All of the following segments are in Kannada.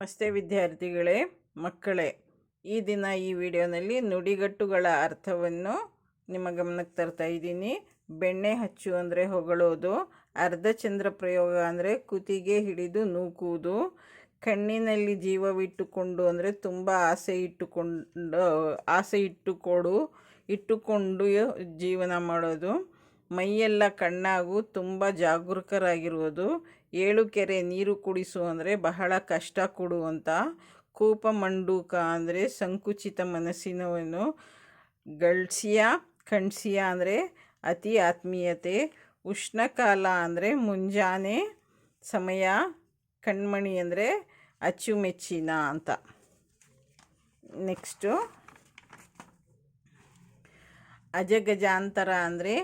ನಮಸ್ತೆ ವಿದ್ಯಾರ್ಥಿಗಳೇ, ಮಕ್ಕಳೇ. ಈ ದಿನ ಈ ವಿಡಿಯೋನಲ್ಲಿ ನುಡಿಗಟ್ಟುಗಳ ಅರ್ಥವನ್ನು ನಿಮ್ಮ ಗಮನಕ್ಕೆ ತರ್ತಾ ಇದ್ದೀನಿ. ಬೆಣ್ಣೆ ಹಚ್ಚು ಅಂದರೆ ಹೊಗಳೋದು ಅರ್ಧಚಂದ್ರ ಪ್ರಯೋಗ ಅಂದರೆ ಕುತ್ತಿಗೆ ಹಿಡಿದು ನೂಕುವುದು, ಕಣ್ಣಿನಲ್ಲಿ ಜೀವವಿಟ್ಟುಕೊಂಡು ಅಂದರೆ ತುಂಬ ಆಸೆ ಇಟ್ಟುಕೊಂಡು, ಆಸೆ ಇಟ್ಟುಕೊಡು, ಇಟ್ಟುಕೊಂಡು ಜೀವನ ಮಾಡೋದು, ಮೈಯೆಲ್ಲ ಕಣ್ಣಾಗು ತುಂಬ ಜಾಗರೂಕರಾಗಿರುವುದು ಏಳು ಕೆರೆ ನೀರು ಕುಡಿಸು ಅಂದರೆ ಬಹಳ ಕಷ್ಟ ಕೊಡುವಂಥ ಕೂಪ ಮಂಡೂಕ ಅಂದರೆ ಸಂಕುಚಿತ ಮನಸ್ಸಿನವನು ಗಳ್ಸಿಯ ಕಣ್ಸಿಯ ಅಂದರೆ ಅತಿ ಆತ್ಮೀಯತೆ, ಉಷ್ಣಕಾಲ ಅಂದರೆ ಮುಂಜಾನೆ ಸಮಯ, ಕಣ್ಮಣಿ ಅಂದರೆ ಅಚ್ಚುಮೆಚ್ಚಿನ ಅಂತ. ನೆಕ್ಸ್ಟು, ಅಜಗಜಾಂತರ ಅಂದರೆ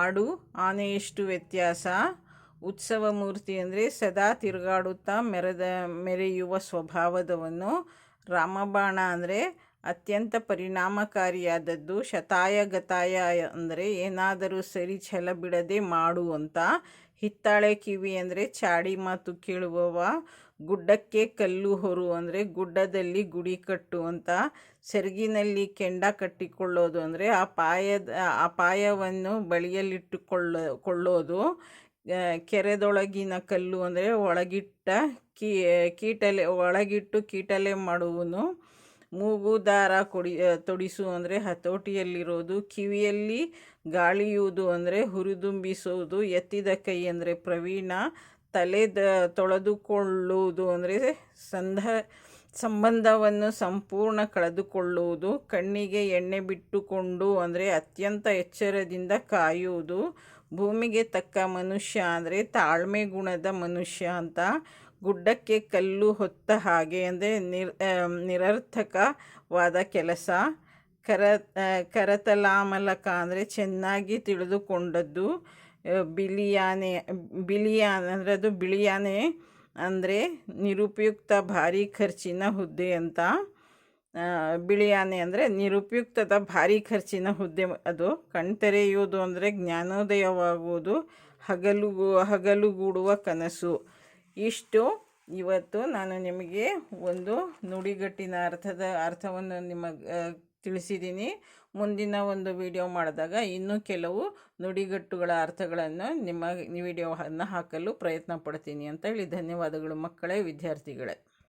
ಆಡು, ಆನೆಯಷ್ಟು ವ್ಯತ್ಯಾಸ. ಉತ್ಸವ ಮೂರ್ತಿ ಅಂದರೆ ಸದಾ ತಿರುಗಾಡುತ್ತಾ ಮೆರೆದ, ಮೆರೆಯುವ ಸ್ವಭಾವದವನು ರಾಮಬಾಣ ಅಂದರೆ ಅತ್ಯಂತ ಪರಿಣಾಮಕಾರಿಯಾದದ್ದು. ಶತಾಯ ಗತಾಯ ಅಂದರೆ ಏನಾದರೂ ಸರಿ ಛಲ ಬಿಡದೆ ಮಾಡುವಂಥ ಹಿತ್ತಾಳೆ ಕಿವಿ ಅಂದರೆ ಚಾಡಿ ಮಾತು ಕೇಳುವವ. ಗುಡ್ಡಕ್ಕೆ ಕಲ್ಲು ಹೊರು ಅಂದರೆ ಗುಡ್ಡದಲ್ಲಿ ಗುಡಿ ಕಟ್ಟುವಂಥ ಸೆರಗಿನಲ್ಲಿ ಕೆಂಡ ಕಟ್ಟಿಕೊಳ್ಳೋದು ಅಂದರೆ ಅಪಾಯದ ಅಪಾಯವನ್ನು ಬಳಿಯಲ್ಲಿಟ್ಟುಕೊಳ್ಳ, ಕೊಳ್ಳೋದು. ಕೆರೆದೊಳಗಿನ ಕಲ್ಲು ಅಂದರೆ ಒಳಗಿಟ್ಟ ಕೀ, ಕೀಟಲೆ, ಒಳಗಿಟ್ಟು ಕೀಟಲೆ ಮಾಡುವನು. ಮೂಗು ದಾರ ಕೊಡಿ ತೊಡಿಸು ಅಂದರೆ ಹತೋಟಿಯಲ್ಲಿರೋದು. ಕಿವಿಯಲ್ಲಿ ಗಾಳಿಯುವುದು ಅಂದರೆ ಹುರಿದುಂಬಿಸುವುದು. ಎತ್ತಿದ ಕೈ ಅಂದರೆ ಪ್ರವೀಣ. ತಲೆ ದ, ತೊಳೆದುಕೊಳ್ಳುವುದು ಅಂದರೆ ಸಂಧ, ಸಂಬಂಧವನ್ನು ಸಂಪೂರ್ಣ ಕಳೆದುಕೊಳ್ಳುವುದು. ಕಣ್ಣಿಗೆ ಎಣ್ಣೆ ಬಿಟ್ಟುಕೊಂಡು ಅಂದರೆ ಅತ್ಯಂತ ಎಚ್ಚರದಿಂದ ಕಾಯುವುದು. ಭೂಮಿಗೆ ತಕ್ಕ ಮನುಷ್ಯ ಅಂದರೆ ತಾಳ್ಮೆ ಗುಣದ ಮನುಷ್ಯ ಅಂತ ಗುಡ್ಡಕ್ಕೆ ಕಲ್ಲು ಹೊತ್ತ ಹಾಗೆ ಅಂದರೆ ನಿರ್ ನಿರರ್ಥಕವಾದ ಕೆಲಸ. ಕರ ಕರತಲಾಮಲಕ ಅಂದರೆ ಚೆನ್ನಾಗಿ ತಿಳಿದುಕೊಂಡದ್ದು ಬಿಳಿಯಾನೆ ಬಿಳಿಯಾನೆ ಅಂದರೆ ಅದು ಬಿಳಿಯಾನೆ ಅಂದರೆ ನಿರುಪಯುಕ್ತ ಭಾರಿ ಖರ್ಚಿನ ಹುದ್ದೆ ಅಂತ. ಬಿಳಿಯಾನೆ ಅಂದರೆ ನಿರುಪಯುಕ್ತದ ಭಾರಿ ಖರ್ಚಿನ ಹುದ್ದೆ ಅದು. ಕಣ್ತೆರೆಯುವುದು ಅಂದರೆ ಜ್ಞಾನೋದಯವಾಗುವುದು ಹಗಲು ಹಗಲುಗೂಡುವ ಕನಸು. ಇಷ್ಟು. ಇವತ್ತು ನಾನು ನಿಮಗೆ ಒಂದು ನುಡಿಗಟ್ಟಿನ ಅರ್ಥದ, ಅರ್ಥವನ್ನು ನಿಮಗೆ ತಿಳಿಸಿದ್ದೀನಿ. ಮುಂದಿನ ಒಂದು ವಿಡಿಯೋ ಮಾಡಿದಾಗ ಇನ್ನೂ ಕೆಲವು ನುಡಿಗಟ್ಟುಗಳ ಅರ್ಥಗಳನ್ನು ನಿಮ್ಮ ವಿಡಿಯೋವನ್ನು ಹಾಕಲು ಪ್ರಯತ್ನ ಪಡ್ತೀನಿ ಅಂತ ಹೇಳಿ. ಧನ್ಯವಾದಗಳು ಮಕ್ಕಳೇ, ವಿದ್ಯಾರ್ಥಿಗಳೇ.